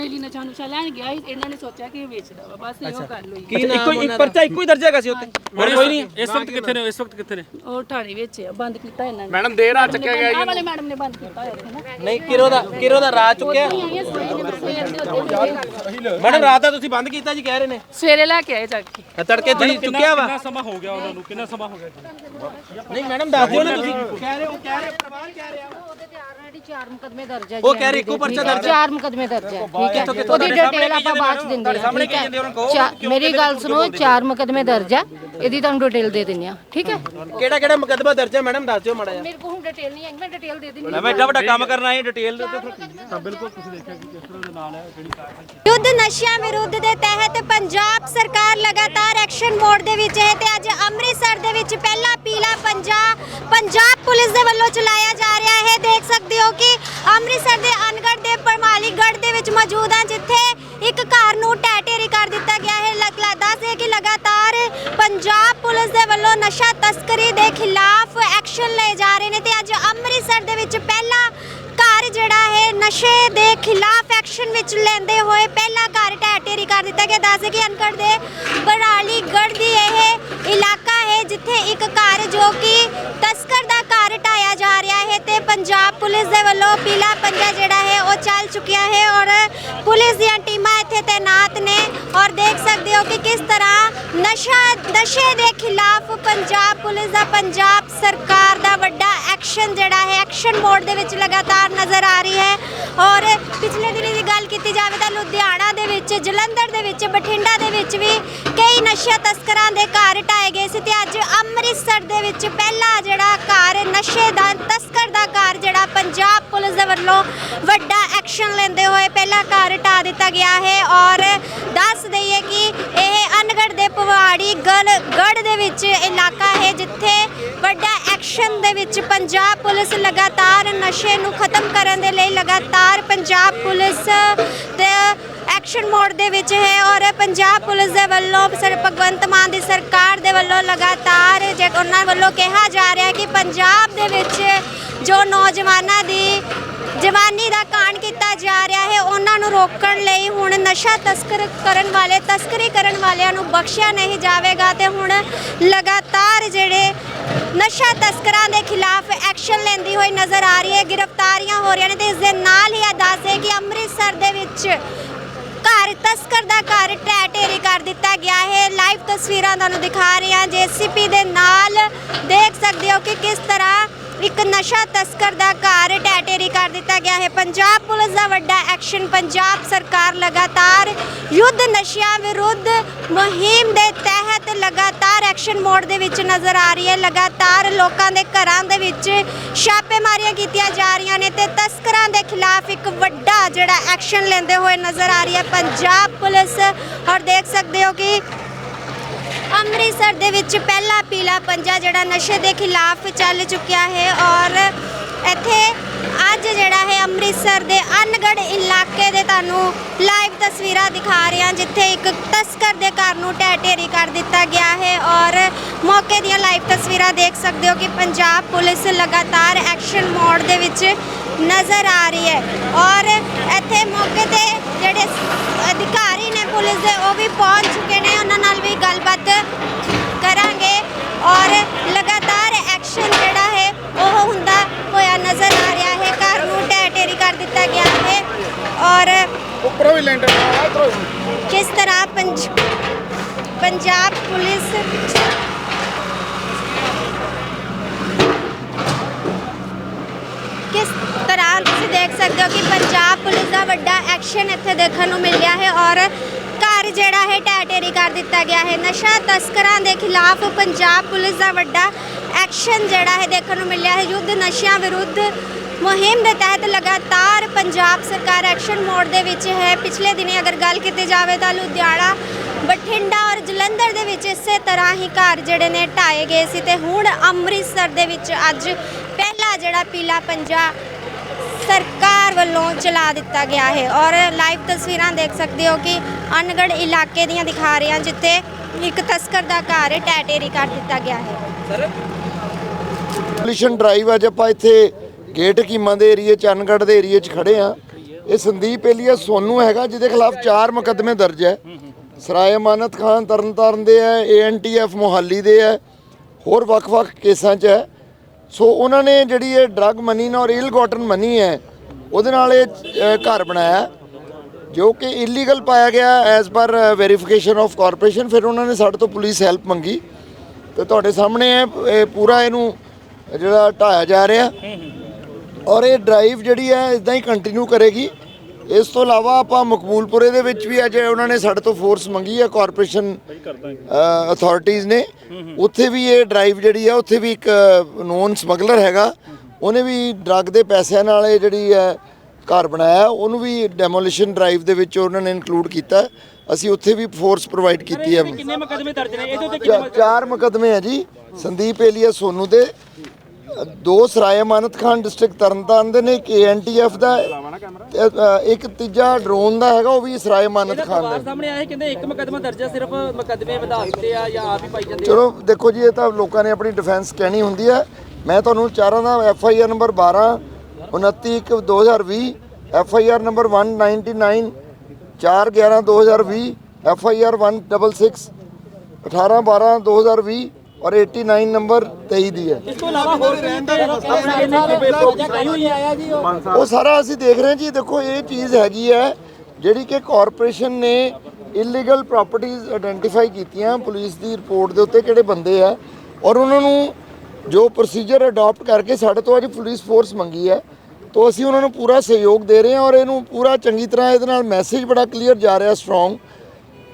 ਆਪਣੇ ਲਈ ਨਸ਼ਾ ਨੁਸ਼ਾ ਲੈਣ ਗਿਆ ਸੀ ਇਹਨਾਂ ਨੇ ਸੋਚਿਆ ਕਿ ਇਹ ਵੇਚਦਾ ਵਾ ਬਸ ਇਹੋ ਗੱਲ ਹੋਈ। ਕੀ ਨਾਮ ਇੱਕ ਪਰਚਾ ਇੱਕੋ ਹੀ ਦਰਜ ਹੈਗਾ ਸੀ ਉੱਤੇ? ਹੋਰ ਕੋਈ ਨਹੀਂ? ਇਸ ਵਕਤ ਕਿੱਥੇ ਨੇ ਇਸ ਵਕਤ ਕਿੱਥੇ ਨੇ? ਉਹ ਥਾਣੇ ਵਿੱਚ ਆ ਬੰਦ ਕੀਤਾ ਇਹਨਾਂ ਨੇ। ਮੈਡਮ ਦੇਰ ਰਾਤ ਚੱਕਿਆ ਗਿਆ ਆਹ ਵਾਲੇ ਮੈਡਮ ਨੇ ਬੰਦ ਕੀਤਾ ਹੋਇਆ ਸੀ ਨਾ। ਨਹੀਂ ਕਿਰੋ ਦਾ ਕਿਰੋ ਦਾ ਰਾਤ ਚੁੱਕਿਆ? ਆਈਆਂ ਮੈਡਮ ਰਾਤ ਦਾ ਤੁਸੀਂ ਬੰਦ ਕੀਤਾ ਜੀ ਕਹਿ ਰਹੇ ਨੇ। ਸਵੇਰੇ ਲੈ ਕੇ ਆਏ ਚੱਕ ਕੇ। ਇਹ ਤੜਕੇ ਤੁਸੀਂ ਚੁੱਕਿਆ ਵਾ। ਕਿੰਨਾ ਸਮਾਂ ਹੋ ਗਿਆ ਉਹਨਾਂ ਨੂੰ? ਕਿੰਨਾ ਸਮਾਂ ਹੋ ਗਿਆ ਜੀ? ਨਹੀਂ ਮੈਡਮ ਦੱਸ ਦਿਓ ਨਾ ਤੁਸੀਂ। ਕਹਿ ਰਹੇ ਹੋ ਕਹਿ ਰਹੇ ਪਰਿਵਾਰ ਕਹਿ ਰਿਹਾ ਉਹਦੇ ਤੇ ਆਲਰੇਡੀ ਚਾਰ ਮੁਕਦਮੇ ਦਰਜ ਹੈ ਉਹ ਕਹਿ ਰਹੇ ਇੱਕੋ ਪਰਚਾ ਦਰਜ ਹੈ ਚਾਰ ਮੁਕਦਮੇ ਦਰਜ ਹੈ ਠੀਕ ਹੈ ਕਿੱਥੋਂ ਉਹਦੀ ਤੁਹਾਡੇ ਡਿਟੇਲ ਆਪਾਂ ਬਾਅਦ ਚ ਦਿੰਦੇ ਹਾਂ ਠੀਕ ਹੈ ਚਾ- ਮੇਰੀ ਗੱਲ ਸੁਣੋ ਚਾਰ ਮੁਕਦਮੇ ਦਰਜ ਹੈ ਇਹਦੀ ਤੁਹਾਨੂੰ ਡਿਟੇਲ ਦੇ ਦਿੰਦੇ ਆ ਠੀਕ ਹੈ ਕਿਹੜਾ ਕਿਹੜਾ ਮੁਕੱਦਮਾ ਦਰਜ ਹੈ ਮੈਡਮ? ਦੱਸ ਦਿਓ ਮਾੜਾ ਜਿਹਾ। ਮੇਰੇ ਕੋਲ ਹੁਣ ਡਿਟੇਲ ਨਹੀਂ ਹੈ ਮੈਂ ਡਿਟੇਲ ਦੇ ਦਿੰਦੀ ਮੈਂ ਐਡਾ ਵੱਡਾ ਕੰਮ ਕਰਨਾ ਹੈ ਡਿਟੇਲ ਦੇ ਉੱਤੇ ਯੁੱਧ ਨਸ਼ਿਆਂ ਵਿਰੁੱਧ ਦੇ ਤਹਿਤ ਪੰਜਾਬ ਸਰਕਾਰ ਲਗਾਤਾਰ ਐਕਸ਼ਨ ਮੋਡ ਦੇ ਵਿੱਚ ਹੈ ਤੇ ਅੱਜ ਅੰਮ੍ਰਿਤਸਰ ਦੇ ਵਿੱਚ ਪਹਿਲਾ ਪੀਲਾ ਪੰਜਾਬ ਪੁਲਿਸ ਦੇ ਵੱਲੋਂ ਚਲਾਇਆ ਜਾ ਰਿਹਾ ਹੈ। ਦੇਖ ਸਕਦੇ ਹੋ ਕਿ ਅੰਮ੍ਰਿਤਸਰ ਦੇ ਅਨਗੜ ਦੇ ਪਰਮਾਲੀਗੜ੍ਹ ਦੇ ਵਿੱਚ ਮੌਜੂਦ ਹਾਂ, ਜਿੱਥੇ ਇੱਕ ਘਰ ਨੂੰ ਟੈਟੇਰੀ ਕਰ ਦਿੱਤਾ ਗਿਆ ਹੈ। ਲਗਲਾ ਦੱਸੇ ਕਿ ਲਗਾਤਾਰ ਪੰਜਾਬ ਪੁਲਿਸ ਦੇ ਵੱਲੋਂ ਨਸ਼ਾ ਤਸਕਰੀ ਦੇ ਖਿਲਾਫ ਐਕਸ਼ਨ ਲਏ ਜਾ ਰਹੇ ਨੇ ਤੇ ਅੱਜ ਅੰਮ੍ਰਿਤਸਰ ਦੇ ਵਿੱਚ ਪਹਿਲਾ ਘਰ ਜਿਹੜਾ ਹੈ, ਨਸ਼ੇ ਦੇ ਖਿਲਾਫ ਐਕਸ਼ਨ ਵਿੱਚ ਲੈਂਦੇ ਹੋਏ ਪਹਿਲਾ ਘਰ ਢਹਿ ਢੇਰੀ ਕਰ ਦਿੱਤਾ ਗਿਆ। ਦੱਸ ਕਿ ਅਨਕੜ ਦੇ ਬਰਾਲੀ ਦੀ ਇਹ ਇਲਾਕਾ ਜਿੱਥੇ ਇੱਕ ਘਰ ਜੋ ਕਿ ਤਸਕਰ ਦਾ ਘਰ ਢਾਇਆ ਜਾ ਰਿਹਾ ਹੈ ਤੇ ਪੰਜਾਬ ਪੁਲਿਸ ਦੇ ਵੱਲੋਂ ਪੀਲਾ ਪੰਜਾ ਜਿਹੜਾ ਹੈ ਉਹ ਚੱਲ ਚੁੱਕਿਆ ਹੈ ਔਰ ਪੁਲਿਸ ਦੀਆਂ ਟੀਮਾਂ ਇੱਥੇ ਤਾਇਨਾਤ ਨੇ ਔਰ ਦੇਖ ਸਕਦੇ ਹੋ ਕਿ ਕਿਸ ਤਰ੍ਹਾਂ ਨਸ਼ਾ, ਨਸ਼ੇ ਦੇ ਖਿਲਾਫ ਪੰਜਾਬ ਪੁਲਿਸ ਦਾ ਪੰਜਾਬ ਸਰਕਾਰ ਦਾ ਵੱਡਾ ਐਕਸ਼ਨ ਜਿਹੜਾ ਹੈ, ਐਕਸ਼ਨ ਮੋਡ ਦੇ ਵਿੱਚ ਲਗਾਤਾਰ ਨਜ਼ਰ ਆ ਰਹੀ ਹੈ ਔਰ ਪਿਛਲੇ ਦਿਨੀ ਦੀ ਗੱਲ ਕੀਤੀ ਜਾਵੇ ਤਾਂ ਲੁਧਿਆਣਾ ਦੇ ਵਿੱਚ, ਜਲੰਧਰ ਦੇ ਵਿੱਚ, ਬਠਿੰਡਾ ਦੇ ਵਿੱਚ ਵੀ ਕਈ ਨਸ਼ਾ ਤਸਕਰਾਂ ਦੇ ਘਰ ਢਾਏ ਗਏ ਸੀ ਤੇ ਅੱਜ ਅੰਮ੍ਰਿਤਸਰ ਦੇ ਵਿੱਚ ਪਹਿਲਾ ਜਿਹੜਾ ਘਰ ਨਸ਼ੇ ਦਾ ਤਸਕਰ ਦਾ ਘਰ ਜਿਹੜਾ ਪੰਜਾਬ ਪੁਲਿਸ ਦੇ ਵੱਲੋਂ ਵੱਡਾ ਐਕਸ਼ਨ ਲੈਂਦੇ ਹੋਏ ਪਹਿਲਾ ਘਰ ਢਾ ਦਿੱਤਾ ਗਿਆ ਹੈ ਔਰ ਦੱਸ ਦਈਏ ਕਿ ਇਹ ਅਨਗੜ ਦੇ ਪਵਾੜੀ ਗੜ ਗੜ ਦੇ ਵਿੱਚ ਇਲਾਕਾ ਹੈ ਜਿੱਥੇ ਵੱਡਾ ਐਕਸ਼ਨ ਦੇ ਵਿੱਚ ਪੰਜਾਬ ਪੁਲਿਸ ਲਗਾਤਾਰ ਨਸ਼ੇ ਨੂੰ ਖਤਮ ਕਰਨ ਦੇ ਲਈ ਲਗਾਤਾਰ ਪੰਜਾਬ ਪੁਲਿਸ ਤੇ ਐਕਸ਼ਨ ਮੋਡ ਦੇ ਵਿੱਚ ਹੈ ਔਰ ਪੰਜਾਬ ਪੁਲਿਸ ਦੇ ਵੱਲੋਂ ਸਰ ਭਗਵੰਤ ਮਾਨ ਦੀ ਸਰਕਾਰ ਦੇ ਵੱਲੋਂ ਲਗਾਤਾਰ ਜੇ ਉਹਨਾਂ ਵੱਲੋਂ ਕਿਹਾ ਜਾ ਰਿਹਾ ਕਿ ਪੰਜਾਬ ਦੇ ਵਿੱਚ ਜੋ ਨੌਜਵਾਨਾਂ ਦੀ ਜਵਾਨੀ ਦਾ ਕਾਂਡ ਕੀਤਾ ਜਾ ਰਿਹਾ ਹੈ, ਉਹਨਾਂ ਨੂੰ ਰੋਕਣ ਲਈ ਹੁਣ ਨਸ਼ਾ ਤਸਕਰ ਕਰਨ ਵਾਲੇ, ਤਸਕਰੀ ਕਰਨ ਵਾਲਿਆਂ ਨੂੰ ਬਖਸ਼ਿਆ ਨਹੀਂ ਜਾਵੇਗਾ ਤੇ ਹੁਣ ਲਗਾਤਾਰ ਜਿਹੜੇ ਨਸ਼ਾ ਤਸਕਰਾਂ ਦੇ ਖਿਲਾਫ ਐਕਸ਼ਨ ਲੈਂਦੀ ਹੋਈ ਨਜ਼ਰ ਆ ਰਹੀ ਹੈ, ਗ੍ਰਿਫਤਾਰੀਆਂ ਹੋ ਰਹੀਆਂ ਨੇ ਤੇ ਇਸ ਦੇ ਨਾਲ ਹੀ ਇਹ ਦੱਸ ਕਿ ਅੰਮ੍ਰਿਤਸਰ ਦੇ ਵਿੱਚ ਘਰ ਤਸਕਰ ਦਾ ਘਰ ਢਹਿ ਢੇਰੀ ਕਰ ਦਿੱਤਾ ਗਿਆ ਹੈ। ਲਾਈਵ ਤਸਵੀਰਾਂ ਤੁਹਾਨੂੰ ਦਿਖਾ ਰਹੇ ਹਾਂ। ਜੀਸੀਪੀ ਦੇ ਨਾਲ ਦੇਖ ਸਕਦੇ ਹੋ ਕਿ ਕਿਸ ਤਰ੍ਹਾਂ ਇੱਕ ਨਸ਼ਾ ਤਸਕਰ ਦਾ ਘਰ ਢਹਿ ਢੇਰੀ ਕਰ ਦਿੱਤਾ ਗਿਆ ਹੈ। ਪੰਜਾਬ ਪੁਲਿਸ ਦਾ ਵੱਡਾ ਐਕਸ਼ਨ, ਪੰਜਾਬ ਸਰਕਾਰ ਲਗਾਤਾਰ ਯੁੱਧ ਨਸ਼ਿਆਂ ਵਿਰੁੱਧ ਮੁਹਿੰਮ ਦੇ ਤਹਿਤ ਲਗਾਤਾਰ ਐਕਸ਼ਨ ਮੋਡ ਦੇ ਵਿੱਚ ਨਜ਼ਰ ਆ ਰਹੀ ਹੈ। ਲਗਾਤਾਰ ਲੋਕਾਂ ਦੇ ਘਰਾਂ ਦੇ ਵਿੱਚ ਛਾਪੇਮਾਰੀਆਂ ਕੀਤੀਆਂ ਜਾ ਰਹੀਆਂ ਨੇ ਤੇ ਤਸਕਰਾਂ ਦੇ ਖਿਲਾਫ ਇੱਕ ਵੱਡਾ ਜਿਹੜਾ ਐਕਸ਼ਨ ਲੈਂਦੇ ਹੋਏ ਨਜ਼ਰ ਆ ਰਹੀ ਹੈ। ਪੰਜਾਬ ਪੁਲਿਸ, ਔਰ ਦੇਖ ਸਕਦੇ ਹੋ ਕਿ ਅੰਮ੍ਰਿਤਸਰ ਦੇ ਵਿੱਚ ਪਹਿਲਾ ਪੀਲਾ ਪੰਜਾ ਜਿਹੜਾ ਨਸ਼ੇ ਦੇ ਖਿਲਾਫ ਚੱਲ ਚੁੱਕਿਆ ਹੈ ਔਰ ਇੱਥੇ ਅੱਜ ਜਿਹੜਾ ਹੈ ਅੰਮ੍ਰਿਤਸਰ ਦੇ ਅਨਗੜ ਇਲਾਕੇ ਦੇ ਤੁਹਾਨੂੰ ਲਾਈਵ ਤਸਵੀਰਾਂ ਦਿਖਾ ਰਹੇ ਹਾਂ, ਜਿੱਥੇ ਇੱਕ ਤਸਕਰ ਦੇ ਘਰ ਨੂੰ ਢਹਿ ਢੇਰੀ ਕਰ ਦਿੱਤਾ ਗਿਆ ਹੈ ਔਰ ਮੌਕੇ ਦੀਆਂ ਲਾਈਵ ਤਸਵੀਰਾਂ ਦੇਖ ਸਕਦੇ ਹੋ ਕਿ ਪੰਜਾਬ ਪੁਲਿਸ ਲਗਾਤਾਰ ਐਕਸ਼ਨ ਮੋਡ ਦੇ ਵਿੱਚ ਨਜ਼ਰ ਆ ਰਹੀ ਹੈ ਔਰ ਇੱਥੇ ਮੌਕੇ ਤੇ ਜਿਹੜੇ ਅਧਿਕਾਰੀ ਨੇ ਪੁਲਿਸ ਦੇ ਉਹ ਵੀ ਪਹੁੰਚ ਚੁੱਕੇ ਨੇ। ਉਹਨਾਂ ਨਾਲ ਵੀ ਗੱਲਬਾਤ ਕਰਾਂਗੇ ਔਰ ਲਗਾਤਾਰ ਐਕਸ਼ਨ ਜਿਹੜਾ ਹੈ ਉਹ ਹੁੰਦਾ ਹੋਇਆ ਨਜ਼ਰ ਆ ਰਿਹਾ ਹੈ। ਘਰ ਨੂੰ ਢਹਿ ਢੇਰੀ ਕਰ ਦਿੱਤਾ ਗਿਆ ਹੈ ਔਰ ਉੱਪਰੋਂ ਵੀ ਲੈਂਟਰ ਆ ਇਧਰੋਂ ਕਿਸ ਤਰ੍ਹਾਂ ਪੰਜ ਪੰਜਾਬ ਪੁਲਿਸ ਕਿਸ ਤਰ੍ਹਾਂ ਤੁਸੀਂ ਦੇਖ ਸਕਦੇ ਹੋ ਕਿ ਪੰਜਾਬ ਪੁਲਿਸ ਦਾ ਵੱਡਾ ਐਕਸ਼ਨ ਇੱਥੇ ਦੇਖਣ ਨੂੰ ਮਿਲਿਆ ਹੈ ਔਰ ਘਰ ਜਿਹੜਾ ਹੈ ਢਹਿ ਕਰ ਦਿੱਤਾ ਗਿਆ ਹੈ। ਨਸ਼ਾ ਤਸਕਰਾਂ ਦੇ ਖਿਲਾਫ ਪੰਜਾਬ ਪੁਲਿਸ ਦਾ ਵੱਡਾ ਐਕਸ਼ਨ ਜਿਹੜਾ ਹੈ ਦੇਖਣ ਨੂੰ ਮਿਲਿਆ ਹੈ। ਯੁੱਧ ਨਸ਼ਿਆਂ ਵਿਰੁੱਧ ਮੁਹਿੰਮ ਦੇ ਤਹਿਤ ਲਗਾਤਾਰ ਪੰਜਾਬ ਸਰਕਾਰ ਐਕਸ਼ਨ ਮੋਡ ਦੇ ਵਿੱਚ ਹੈ। ਪਿਛਲੇ ਦਿਨੀ ਅਗਰ ਗੱਲ ਕੀਤੀ ਜਾਵੇ ਤਾਂ ਲੁਧਿਆਣਾ, ਬਠਿੰਡਾ ਔਰ ਜਲੰਧਰ ਦੇ ਵਿੱਚ ਇਸੇ ਤਰ੍ਹਾਂ ਹੀ ਘਰ ਜਿਹੜੇ ਨੇ ਢਾਏ ਗਏ ਸੀ ਤੇ ਹੁਣ ਅੰਮ੍ਰਿਤਸਰ ਦੇ ਵਿੱਚ ਅੱਜ ਪਹਿਲਾ ਜਿਹੜਾ ਪੀਲਾ ਪੰਜਾ ਸਰਕਾਰ ਵੱਲੋਂ ਚਲਾ ਦਿੱਤਾ ਗਿਆ ਹੈ। ਔਰ ਲਾਈਵ ਤਸਵੀਰਾਂ ਦੇਖ ਸਕਦੇ ਹੋ ਕਿ ਅਨਗੜ ਇਲਾਕੇ ਦੀਆਂ ਦਿਖਾ ਰਹੇ ਹਾਂ ਜਿੱਥੇ ਇੱਕ ਤਸਕਰ ਦਾ ਘਰ ਢੇਰੀ ਕਰ ਦਿੱਤਾ ਗਿਆ ਹੈ। ਪੋਲਿਊਸ਼ਨ ਡਰਾਈਵ ਅੱਜ ਆਪਾਂ ਇੱਥੇ ਗੇਟ ਕੀਮਾ ਦੇ ਏਰੀਏ ਚ ਅਨਗੜ ਦੇ ਏਰੀਏ ਚ ਖੜੇ ਆ ਇਹ ਸੰਦੀਪ ਏਲੀਆ ਸੋਨੂ ਹੈਗਾ ਜਿਹਦੇ ਖਿਲਾਫ ਚਾਰ ਮੁਕੱਦਮੇ ਦਰਜ ਹੈ। ਸਰਾਏ ਅਮਾਨਤ ਖਾਨ ਤਰਨਤਾਰਨ ਦੇ ਹੈ ਏਐਨਟੀਐਫ ਮੋਹਾਲੀ ਦੇ ਹੈ। ਹੋਰ ਵੱਖ-ਵੱਖ ਕੇਸਾਂ 'ਚ ਹੈ। ਸੋ ਉਹਨਾਂ ਨੇ ਜਿਹੜੀ ਇਹ ਡਰਗ ਮਨੀ ਨਾ ਔਰ ਇਲ ਗਾਟਨ ਮਨੀ ਹੈ ਉਹਦੇ ਨਾਲ ਇਹ ਘਰ ਬਣਾਇਆ। ਜੋ ਕਿ ਇਲੀਗਲ ਪਾਇਆ ਗਿਆ as per verification of corporation ਫਿਰ ਉਹਨਾਂ ਨੇ ਸਾਡੇ ਤੋਂ ਪੁਲਿਸ ਹੈਲਪ ਮੰਗੀ। ਤੇ ਤੁਹਾਡੇ ਸਾਹਮਣੇ ਹੈ ਇਹ ਪੂਰਾ ਇਹਨੂੰ ਜਿਹੜਾ ਢਾਇਆ ਜਾ ਰਿਹਾ। ਔਰ ਇਹ ਡਰਾਈਵ ਜਿਹੜੀ ਹੈ ਇਦਾਂ ਹੀ ਕੰਟੀਨਿਊ ਕਰੇਗੀ। ਇਸ ਤੋਂ ਇਲਾਵਾ ਆਪਾਂ ਮਕਬੂਲਪੁਰੇ ਦੇ ਵਿੱਚ ਵੀ ਅੱਜ ਉਹਨਾਂ ਨੇ ਸਾਡੇ ਤੋਂ ਫੋਰਸ ਮੰਗੀ ਹੈ ਕਾਰਪੋਰੇਸ਼ਨ ਅਥਾਰਟੀਆਂ ਨੇ। ਉੱਥੇ ਵੀ ਇਹ ਡਰਾਈਵ ਜਿਹੜੀ ਹੈ ਉੱਥੇ ਵੀ ਇੱਕ ਨੋਨ ਸਮਗਲਰ ਹੈਗਾ। ਉਹਨੇ ਵੀ ਡਰੱਗ ਦੇ ਪੈਸਿਆਂ ਨਾਲ ਇਹ ਜਿਹੜੀ ਹੈ ਘਰ ਬਣਾਇਆ। ਉਹਨੂੰ ਵੀ ਡੈਮੋਲੀਸ਼ਨ ਡਰਾਈਵ ਦੇ ਵਿੱਚ ਉਹਨਾਂ ਨੇ ਇਨਕਲੂਡ ਕੀਤਾ। ਅਸੀਂ ਉੱਥੇ ਵੀ ਫੋਰਸ ਪ੍ਰੋਵਾਈਡ ਕੀਤੀ ਹੈ ਕਿੰਨੇ ਮੁਕਦਮੇ ਦਰਜ ਨੇ? ਇਹਦੇ ਉੱਤੇ ਚਾ- ਚਾਰ ਮੁਕਦਮੇ ਹੈ ਜੀ। ਸੰਦੀਪ ਏਲੀਆ ਸੋਨੂ ਦੇ। ਦੋ ਸਰਾਏ ਅਮਾਨਤ ਖਾਨ ਡਿਸਟ੍ਰਿਕਟ ਤਰਨਤਾਰਨ ਦੇ ਨੇ ਇੱਕ ਏਐਨਟੀਐਫ ਦਾ ਹੈ, ਤੇ, ਅ, ਇੱਕ ਤੀਜਾ ਡਰੋਨ ਦਾ ਹੈਗਾ ਉਹ ਵੀ ਸਰਾਏ ਅਮਾਨਤ ਖਾਨ ਦਾ ਹੈ। ਸਾਹਮਣੇ ਆਇਆ ਕਹਿੰਦੇ ਇੱਕ ਮੁਕਦਮਾ ਦਰਜ ਹੈ ਸਿਰਫ ਮੁਕਦਮੇ ਵਧਾ ਦਿੱਤੇ ਆ ਜਾਂ ਆਪ ਹੀ ਪਾਈ ਜਾਂਦੇ ਚਲੋ ਦੇਖੋ ਜੀ ਇਹ ਤਾਂ ਲੋਕਾਂ ਨੇ ਆਪਣੀ ਡਿਫੈਂਸ ਕਹਿਣੀ ਹੁੰਦੀ ਹੈ ਮੈਂ ਤੁਹਾਨੂੰ ਚਾਰਾਂ ਦਾ F I R number 12 29 1 2020 F I R number 199 4 11 2020 F I R 166 18 12 2020 ਔਰ 89 ਨੰਬਰ 23 ਦੀ ਹੈ। ਇਸ ਤੋਂ ਇਲਾਵਾ ਹੋਰ ਕੋਈ ਉਹ? ਸਾਰਾ ਅਸੀਂ ਦੇਖ ਰਹੇ ਹਾਂ ਜੀ ਦੇਖੋ ਇਹ ਚੀਜ਼ ਹੈਗੀ ਹੈ ਜਿਹੜੀ ਕਿ ਕਾਰਪੋਰੇਸ਼ਨ ਨੇ ਇਲੀਗਲ ਪ੍ਰਾਪਰਟੀਆਂ ਆਇਡੈਂਟੀਫਾਈ ਕੀਤੀਆਂ ਪੁਲਿਸ ਦੀ ਰਿਪੋਰਟ ਦੇ ਉੱਤੇ ਕਿਹੜੇ ਬੰਦੇ ਆ ਔਰ ਉਹਨਾਂ ਨੂੰ ਜੋ ਪ੍ਰੋਸੀਜਰ ਅਡਾਪਟ ਕਰਕੇ ਸਾਡੇ ਤੋਂ ਅੱਜ ਪੁਲਿਸ ਫੋਰਸ ਮੰਗੀ ਹੈ ਤੋਂ ਅਸੀਂ ਉਹਨਾਂ ਨੂੰ ਪੂਰਾ ਸਹਿਯੋਗ ਦੇ ਰਹੇ ਹਾਂ ਔਰ ਇਹਨੂੰ ਪੂਰਾ ਚੰਗੀ ਤਰ੍ਹਾਂ ਇਹਦੇ ਨਾਲ ਮੈਸੇਜ ਬੜਾ ਕਲੀਅਰ ਜਾ ਰਿਹਾ ਸਟਰੋਂਗ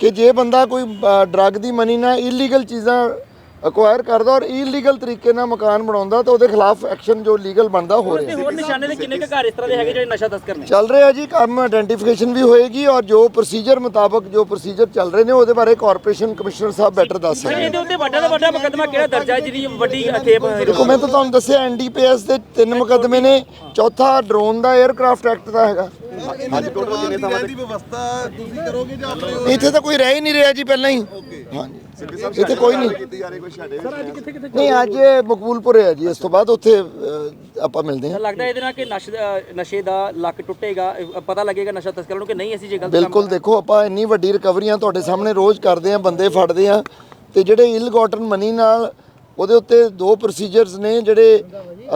ਕਿ ਜੇ ਬੰਦਾ ਕੋਈ ਡਰੱਗ ਦੀ ਮਨੀ ਨਾਲ ਇਲੀਗਲ ਚੀਜ਼ਾਂ ਅਕਵਾਇਰ ਕਰਦਾ ਔਰ ਇਲੀਗਲ ਤਰੀਕੇ ਨਾਲ ਮਕਾਨ ਬਣਾਉਂਦਾ ਤਾਂ ਉਹਦੇ ਖਿਲਾਫ ਐਕਸ਼ਨ ਜੋ ਲੀਗਲ ਬਣਦਾ ਹੋ ਰਿਹਾ ਹੋਰ ਨਿਸ਼ਾਨੇ ਦੇ ਕਿੰਨੇ ਕੁ ਘਰ ਇਸ ਤਰ੍ਹਾਂ ਦੇ ਹੈਗੇ ਜਿਹੜੇ ਨਸ਼ਾ ਤਸਕਰ ਨੇ? ਚੱਲ ਰਿਹਾ ਜੀ ਕੰਮ ਆਇਡੈਂਟੀਫਿਕੇਸ਼ਨ ਵੀ ਹੋਏਗੀ ਔਰ ਜੋ ਪ੍ਰੋਸੀਜਰ ਮੁਤਾਬਕ ਜੋ ਪ੍ਰੋਸੀਜਰ ਚੱਲ ਰਹੇ ਨੇ ਉਹਦੇ ਬਾਰੇ ਕਾਰਪੋਰੇਸ਼ਨ ਕਮਿਸ਼ਨਰ ਸਾਹਿਬ ਬੈਟਰ ਦੱਸ ਸਕਦੇ ਇਹਦੇ ਉੱਤੇ ਵੱਡਾ ਤੋਂ ਵੱਡਾ ਮੁਕਦਮਾ ਕਿਹੜਾ ਦਰਜ ਹੈ ਜਿਹਦੀ ਵੱਡੀ ਅਥੇਪ ਦੇਖੋ ਮੈਂ ਤਾਂ ਤੁਹਾਨੂੰ ਦੱਸਿਆ ਐਨਡੀਪੀਐਸ ਦੇ ਤਿੰਨ ਮੁਕੱਦਮੇ ਨੇ। ਚੌਥਾ ਡਰੋਨ ਦਾ 에ਅਰਕ੍ਰਾਫਟ ਐਕਟ ਦਾ ਹੈਗਾ। ਦੀ ਵਿਵਸਥਾ ਤੁਸੀਂ ਕਰੋਗੇ ਜਾਂ ਆਪਣੇ ਇੱਥੇ ਤਾਂ ਕੋਈ ਰਹਿ ਹੀ ਨਹੀਂ ਰਿਹਾ ਜੀ ਪਹਿਲਾਂ ਹੀ। ਹਾਂਜੀ। ਇੱਥੇ ਕੋਈ ਨਹੀਂ। ਕੀਤੀ ਜਾ ਰਹੀ ਕੋਈ ਛਾੜੇ ਨਹੀਂ ਅੱਜ ਮਕਬੂਲਪੁਰੇ ਹੈ ਜੀ ਇਸ ਤੋਂ ਬਾਅਦ ਉੱਥੇ ਆਪਾਂ ਮਿਲਦੇ ਹਾਂ। ਲੱਗਦਾ ਇਹਦੇ ਨਾਲ ਕਿ ਨਸ਼ੇ ਦਾ ਨਸ਼ੇ ਦਾ ਲੱਕ ਟੁੱਟੇਗਾ ਪਤਾ ਲੱਗੇਗਾ ਨਸ਼ਾ ਤਸਕਰਾਂ ਨੂੰ ਕਿ ਨਹੀਂ ਅਸੀਂ ਜੇ ਗਲਤ ਕੰਮ ਬਿਲਕੁਲ ਦੇਖੋ ਆਪਾਂ ਇੰਨੀ ਵੱਡੀ ਰਿਕਵਰੀਆਂ ਤੁਹਾਡੇ ਸਾਹਮਣੇ ਰੋਜ਼ ਕਰਦੇ ਆ ਬੰਦੇ ਫੜਦੇ ਆ ਤੇ ਜਿਹੜੇ ਇਲ ਗਾਟਨ ਮਨੀ ਨਾਲ ਉਹਦੇ ਉੱਤੇ ਦੋ ਪ੍ਰੋਸੀਜਰਸ ਨੇ ਜਿਹੜੇ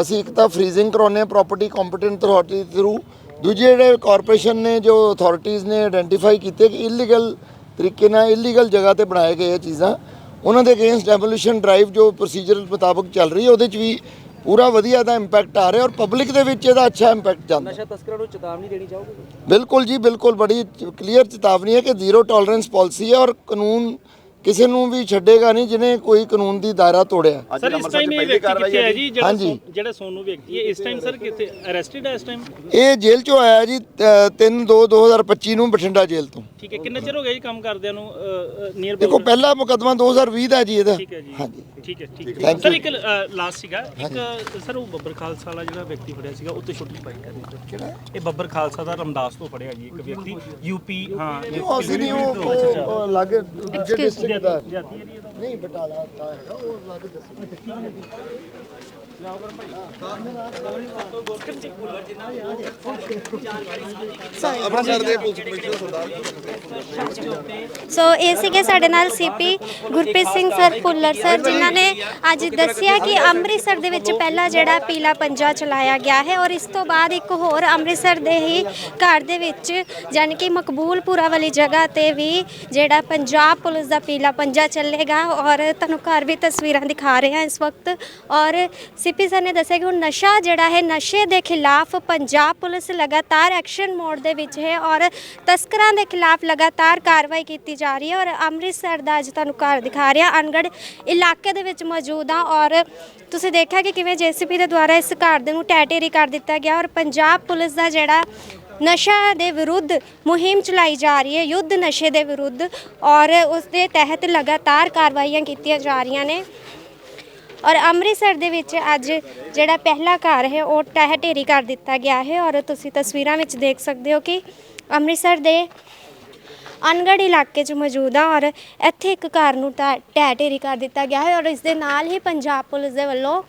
ਅਸੀਂ ਇੱਕ ਤਾਂ ਫ੍ਰੀਜ਼ਿੰਗ ਕਰਾਉਂਦੇ ਆ ਪ੍ਰਾਪਰਟੀ ਕੰਪੀਟੈਂਟ ਅਥਾਰਟੀ ਥਰੂ ਦੂਜੇ ਜਿਹੜੇ ਕਾਰਪੋਰੇਸ਼ਨ ਨੇ ਜੋ ਅਥਾਰਟੀਆਂ ਨੇ ਆਇਡੈਂਟੀਫਾਈ ਕੀਤੇ ਕਿ ਇਲੀਗਲ ਤਰੀਕੇ ਨਾਲ ਇਲੀਗਲ ਜਗ੍ਹਾ ਤੇ ਬਣਾਏ ਗਏ ਇਹ ਚੀਜ਼ਾਂ ਉਹਨਾਂ ਦੇ ਅਗੇਂਸਟ ਡੈਮੋਲੀਸ਼ਨ ਡਰਾਈਵ ਜੋ ਪ੍ਰੋਸੀਜਰ ਮੁਤਾਬਕ ਚੱਲ ਰਹੀ ਹੈ ਉਹਦੇ 'ਚ ਵੀ ਪੂਰਾ ਵਧੀਆ ਦਾ ਇੰਪੈਕਟ ਆ ਰਿਹਾ ਔਰ ਪਬਲਿਕ ਦੇ ਵਿੱਚ ਇਹਦਾ ਅੱਛਾ ਇੰਪੈਕਟ ਜਾਂਦਾ। ਨਸ਼ਾ ਤਸਕਰਾਂ ਨੂੰ ਚੇਤਾਵਨੀ ਦੇਣੀ ਚਾਹੋਗੇ? ਬਿਲਕੁਲ ਜੀ ਬਿਲਕੁਲ ਬੜੀ ਕਲੀਅਰ ਚੇਤਾਵਨੀ ਹੈ ਕਿ ਜ਼ੀਰੋ ਟੋਲਰੈਂਸ ਪਾਲਿਸੀ ਹੈ ਔਰ ਕਾਨੂੰਨ ਕਿਸੇ ਨੂੰ ਵੀ ਛੱਡੇਗਾ ਨਹੀਂ ਜਿਹਨੇ ਕੋਈ ਕਾਨੂੰਨ ਦੀ ਦਾਇਰਾ ਤੋੜਿਆ। ਸਰ ਇਸ ਟਾਈਮ ਇਹ ਵਿਅਕਤੀ ਕਿੱਥੇ ਹੈ ਜੀ। ਜਿਹੜਾ ਹਾਂਜੀ। ਸੋ- ਜਿਹੜਾ ਸੋਨੂ ਵਿਅਕਤੀ ਹੈ ਇਸ ਟਾਈਮ ਸਰ ਕਿੱਥੇ ਅਰੈਸਟਡ ਹੈ ਇਸ ਟਾਈਮ ਇਹ ਜੇਲ੍ਹ ਚੋਂ ਆਇਆ ਜੀ 3 2 2025 ਨੂੰ ਬਠਿੰਡਾ ਜੇਲ੍ਹ ਤੋਂ। ਠੀਕ ਹੈ ਕਿੰਨਾ ਚਿਰ ਹੋ ਗਿਆ ਜੀ ਕੰਮ ਕਰਦਿਆਂ ਨੂੰ ਨੀਅਰ ਦੇਖੋ ਪਹਿਲਾ ਮੁਕੱਦਮਾ 2020 ਦਾ ਜੀ ਇਹਦਾ। ਠੀਕ ਹੈ ਜੀ। ਹਾਂਜੀ। ਠੀਕ ਹੈ ਠੀਕ ਹੈ। Thank sir you. ਇੱਕ ਲਾਸਟ ਸੀਗਾ। ਇੱਕ ਸਰ ਉਹ ਬੱਬਰ ਖਾਲਸਾ ਵਾਲਾ ਜਿਹੜਾ ਵਿਅਕਤੀ ਫੜਿਆ ਸੀਗਾ ਉੱਤੇ ਛੁੱਟੀ ਪਾਈ ਕਰਨੀ ਕਿਹੜਾ? ਇਹ ਬੱਬਰ ਖਾਲਸਾ ਦਾ ਰਮਦਾਸ ਤੋਂ ਫੜਿਆ ਜੀ ਇੱਕ ਵਿਅਕਤੀ। ਯੂਪੀ ਹਾਂ ਉਹ ਅਸੀਂ ਨਹੀਂ ਉਹ ਉਹ- ਉਹ ਦੂਜੇ ਡਿਸਟ੍ਰਿਕਟ ਦਾ ਜਾਤੀ ਏਰੀਆ ਦਾ ਨਹੀਂ ਬਟਾਲਾ ਦਾ ਹੈਗਾ ਉਹ ਅਲੱਗ district ਅੰਮ੍ਰਿਤਸਰ ਦੇ ਪੁਲਿਸ ਕਮਿਸ਼ਨਰ ਸਰਦਾਰ ਸੋ ਇਹ ਸੀਗੇ ਸਾਡੇ ਨਾਲ CP Gurpreet Singh sir Bhullar sir ਜਿਨ੍ਹਾਂ ਨੇ ਅੱਜ ਦੱਸਿਆ ਕਿ ਅੰਮ੍ਰਿਤਸਰ ਦੇ ਵਿੱਚ ਪਹਿਲਾ ਜਿਹੜਾ ਪੀਲਾ ਪੰਜਾ ਚਲਾਇਆ ਗਿਆ ਹੈ ਔਰ ਇਸ ਤੋਂ ਬਾਅਦ ਇੱਕ ਹੋਰ ਅੰਮ੍ਰਿਤਸਰ ਦੇ ਹੀ ਘਰ ਦੇ ਵਿੱਚ ਯਾਨੀ ਕਿ ਮਕਬੂਲਪੁਰਾ ਵਾਲੀ ਜਗ੍ਹਾ ਤੇ ਵੀ ਜਿਹੜਾ ਪੰਜਾਬ ਪੁਲਿਸ ਦਾ ਪੀਲਾ ਪੰਜਾ ਚੱਲੇਗਾ ਔਰ ਤੁਹਾਨੂੰ ਘਰ ਵੀ ਤਸਵੀਰਾਂ ਦਿਖਾ ਰਹੇ ਹਾਂ ਇਸ ਵਕਤ। ਔਰ ਸੀਪੀ ਸਰ ਨੇ ਦੱਸਿਆ ਕਿ ਹੁਣ ਨਸ਼ਾ ਜਿਹੜਾ ਹੈ, ਨਸ਼ੇ ਦੇ ਖਿਲਾਫ ਪੰਜਾਬ ਪੁਲਿਸ ਲਗਾਤਾਰ ਐਕਸ਼ਨ ਮੋਡ ਦੇ ਵਿੱਚ ਹੈ ਔਰ ਤਸਕਰਾਂ ਦੇ ਖਿਲਾਫ ਲਗਾਤਾਰ ਕਾਰਵਾਈ ਕੀਤੀ ਜਾ ਰਹੀ ਹੈ। ਔਰ ਅੰਮ੍ਰਿਤਸਰ ਦਾ ਅੱਜ ਤੁਹਾਨੂੰ ਘਰ ਦਿਖਾ ਰਿਹਾ ਅਨਗੜ ਇਲਾਕੇ ਦੇ ਵਿੱਚ ਮੌਜੂਦ ਆ ਔਰ ਤੁਸੀਂ ਦੇਖਿਆ ਕਿ ਕਿਵੇਂ ਜੀਸੀਪੀ ਦੇ ਦੁਆਰਾ ਇਸ ਘਰ ਦੇ ਨੂੰ ਟੈਟੇਰੀ ਕਰ ਦਿੱਤਾ ਗਿਆ ਔਰ ਪੰਜਾਬ ਪੁਲਿਸ ਦਾ ਜਿਹੜਾ ਨਸ਼ਾ ਦੇ ਵਿਰੁੱਧ ਮੁਹਿੰਮ ਚਲਾਈ ਜਾ ਰਹੀ ਹੈ, ਯੁੱਧ ਨਸ਼ੇ ਦੇ ਵਿਰੁੱਧ ਔਰ ਉਸ ਦੇ ਤਹਿਤ ਲਗਾਤਾਰ ਕਾਰਵਾਈਆਂ ਕੀਤੀਆਂ ਜਾ ਰਹੀਆਂ ਨੇ। ਔਰ ਅੰਮ੍ਰਿਤਸਰ ਦੇ ਵਿੱਚ ਅੱਜ ਜਿਹੜਾ ਪਹਿਲਾ ਘਰ ਹੈ, ਉਹ ਟਹਿ ਢੇਰੀ ਕਰ ਦਿੱਤਾ ਗਿਆ ਹੈ ਔਰ ਤੁਸੀਂ ਤਸਵੀਰਾਂ ਵਿੱਚ ਦੇਖ ਸਕਦੇ ਹੋ ਕਿ ਅੰਮ੍ਰਿਤਸਰ ਦੇ ਅਨਗੜ ਇਲਾਕੇ 'ਚ ਮੌਜੂਦ ਆ ਔਰ ਇੱਥੇ ਇੱਕ ਘਰ ਨੂੰ ਟਾ- ਢਹਿ ਢੇਰੀ ਕਰ ਦਿੱਤਾ ਗਿਆ ਹੈ ਔਰ ਇਸ ਦੇ ਨਾਲ ਹੀ ਪੰਜਾਬ ਪੁਲਿਸ ਦੇ ਵੱਲੋਂ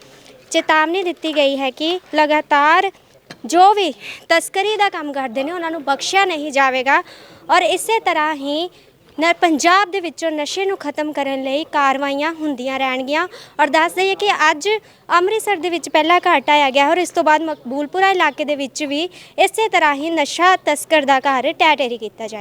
ਚੇਤਾਵਨੀ ਦਿੱਤੀ ਗਈ ਹੈ ਕਿ ਲਗਾਤਾਰ ਜੋ ਵੀ ਤਸਕਰੀ ਦਾ ਕੰਮ ਕਰਦੇ ਨੇ, ਉਹਨਾਂ ਨੂੰ ਬਖਸ਼ਿਆ ਨਹੀਂ ਜਾਵੇਗਾ। ਔਰ ਇਸੇ ਤਰ੍ਹਾਂ ਹੀ ਨ ਪੰਜਾਬ ਦੇ ਵਿੱਚੋਂ ਨਸ਼ੇ ਨੂੰ ਖਤਮ ਕਰਨ ਲਈ ਕਾਰਵਾਈਆਂ ਹੁੰਦੀਆਂ ਰਹਿਣਗੀਆਂ। ਔਰ ਦੱਸ ਦਈਏ ਕਿ ਅੱਜ ਅੰਮ੍ਰਿਤਸਰ ਦੇ ਵਿੱਚ ਪਹਿਲਾ ਘਰ ਆਇਆ ਗਿਆ ਔਰ ਇਸ ਤੋਂ ਬਾਅਦ ਮਕਬੂਲਪੁਰਾ ਇਲਾਕੇ ਦੇ ਵਿੱਚ ਵੀ ਇਸੇ ਤਰ੍ਹਾਂ ਹੀ ਨਸ਼ਾ ਤਸਕਰ ਦਾ ਘਰ ਟੈਟੇਰੀ ਕੀਤਾ ਜਾਏਗਾ।